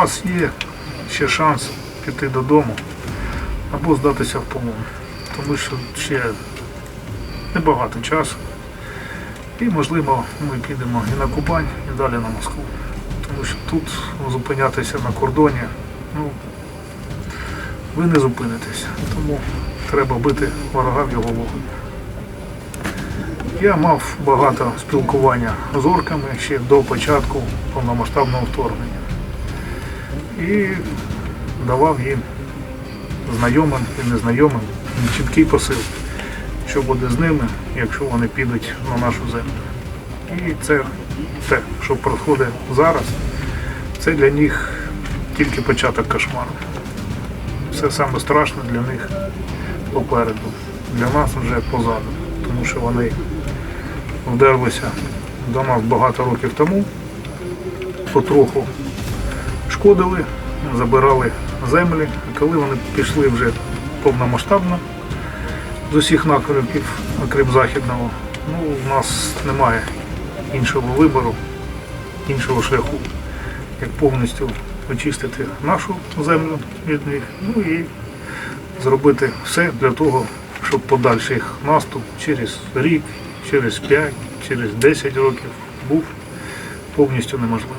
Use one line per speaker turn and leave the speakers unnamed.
вас є ще шанс піти додому або здатися в полон. Тому що ще небагато часу. І можливо ми підемо і на Кубань, і далі на Москву. Тому що тут зупинятися на кордоні, ну, ви не зупинитесь. Тому треба бити ворога в його вогонь. Я мав багато спілкування з орками ще до початку повномасштабного вторгнення. І давав їм знайомим і незнайомим чіткий посил, що буде з ними, якщо вони підуть на нашу землю. І це те, що проходить зараз, це для них тільки початок кошмару. Все саме страшне для них попереду. Для нас вже позаду, тому що вони вдерлися до нас багато років тому, потроху шкодили, забирали землі. І коли вони пішли вже повномасштабно з усіх напрямків, окрім західного, ну, у нас немає іншого вибору, іншого шляху, як повністю очистити нашу землю від них, ну і зробити все для того, щоб подальший наступ через рік, через 5, через 10 років був повністю неможливий.